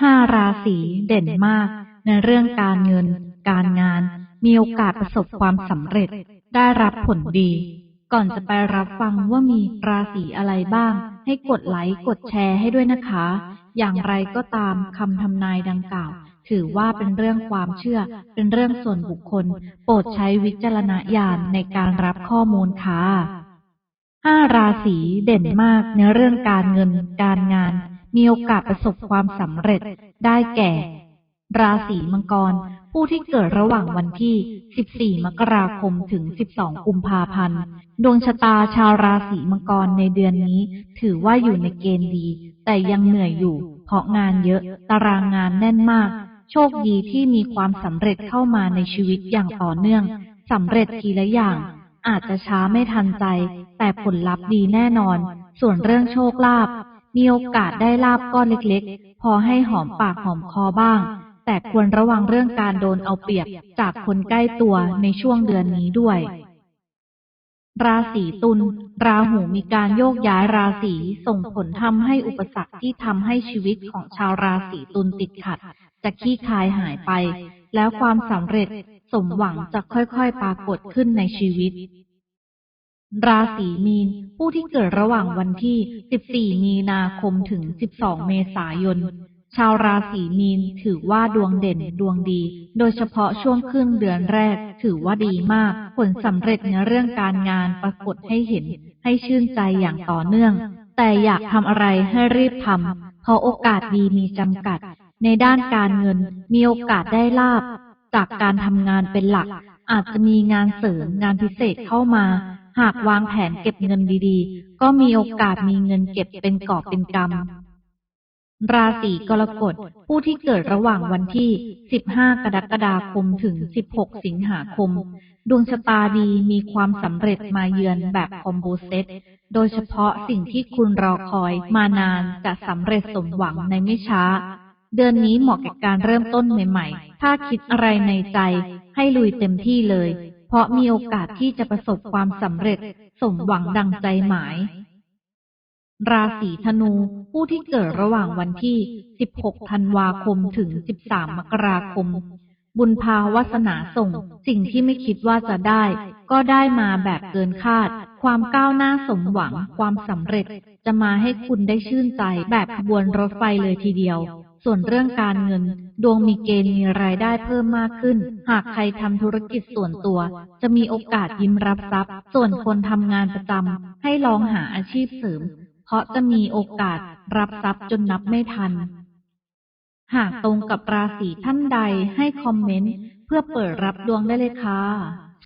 ห้าราศีเด่นมาก ในเรื่องการเงิน การงาน มีโอกาสประสบความสำเร็จ ได้รับผลดี ก่อนจะไปรับฟังว่ามีราศีอะไรบ้าง ให้กดไลค์กดแชร์ให้ด้วยนะคะ อย่างไรก็ตามคำทำนายดังกล่าว ถือว่าเป็นเรื่องความเชื่อ เป็นเรื่องส่วนบุคคล โปรดใช้วิจารณญาณในการรับข้อมูลค่ะห้าราศีเด่นมากในเรื่องการเงิน การงาน มีโอกาสประสบความสำเร็จได้แก่ ราศีมังกร ผู้ที่เกิดระหว่างวันที่ 14 มกราคมถึง 12 กุมภาพันธ์ ดวงชะตาชาวราศีมังกรในเดือนนี้ ถือว่าอยู่ในเกณฑ์ดี แต่ยังเหนื่อยอยู่ เพราะงานเยอะ ตารางงานแน่นมาก โชคดีที่มีความสำเร็จเข้ามาในชีวิตอย่างต่อเนื่องสำเร็จทีละอย่าง อาจจะช้าไม่ทันใจ แต่ผลลัพธ์ดีแน่นอน ส่วนเรื่องโชคลาภ มีโอกาสได้ลาบก้อนเล็กๆ พอให้หอมปากหอมคอบ้าง แต่ควรระวังเรื่องการโดนเอาเปรียบจากคนใกล้ตัวในช่วงเดือนนี้ด้วย ราศีตุลราหูมีการโยกย้ายราศีส่งผลทำให้อุปสรรคที่ทำให้ชีวิตของชาวราศีตุลติดขัด จะขี้คายหายไป แล้วความสำเร็จสมหวังจะค่อยๆ ปรากฏขึ้นในชีวิต ราศีมีน ผู้ที่เกิดระหว่างวันที่ 14 มีนาคมถึง 12 เมษายน ชาวราศีมีนถือว่าดวงเด่นดวงดี โดยเฉพาะช่วงครึ่งเดือนแรก ถือว่าดีมาก ผลสำเร็จในเรื่องการงานปรากฏให้เห็น ให้ชื่นใจอย่างต่อเนื่อง แต่อยากทำอะไรให้รีบทำเพราะโอกาสดีมีจำกัด ในด้านการเงินมีโอกาสได้ลาบ จากการทำงานเป็นหลัก อาจจะมีงานเสริมงานพิเศษเข้ามา หากวางแผนเก็บเงินดีๆ ก็มีโอกาสมีเงินเก็บเป็นกอบเป็นกำ ราศีกรกฎ ผู้ที่เกิดระหว่างวันที่ 15 กรกฎาคมถึง 16 สิงหาคม ดวงชะตาดีมีความสำเร็จมาเยือนแบบคอมโบเซต โดยเฉพาะสิ่งที่คุณรอคอยมานานจะสำเร็จสมหวังในไม่ช้า เดือนนี้เหมาะกับการเริ่มต้นใหม่ ๆ ถ้าคิดอะไรในใจให้ลุยเต็มที่เลย เพราะมีโอกาสที่จะประสบความสำเร็จสมหวังดังใจหมาย ราศีธนูผู้ที่เกิดระหว่างวันที่ 16 ธันวาคมถึง 13 มกราคม บุญพาวาสนาส่ง สิ่งที่ไม่คิดว่าจะได้ ก็ได้มาแบบเกินคาด ความก้าวหน้าสมหวัง ความสำเร็จ จะมาให้คุณได้ชื่นใจแบบขบวนรถไฟเลยทีเดียว ส่วนเรื่องการเงิน ดวงมีเกณฑ์มีรายได้เพิ่มมากขึ้น หากใครทำธุรกิจส่วนตัว จะมีโอกาสยิ้มรับทรัพย์ ส่วนคนทำงานประจำให้ลองหาอาชีพเสริม เพราะจะมีโอกาสรับทรัพย์จนนับไม่ทัน หากตรงกับราศีท่านใดให้คอมเมนต์ เพื่อเปิดรับดวงได้เลยค่ะ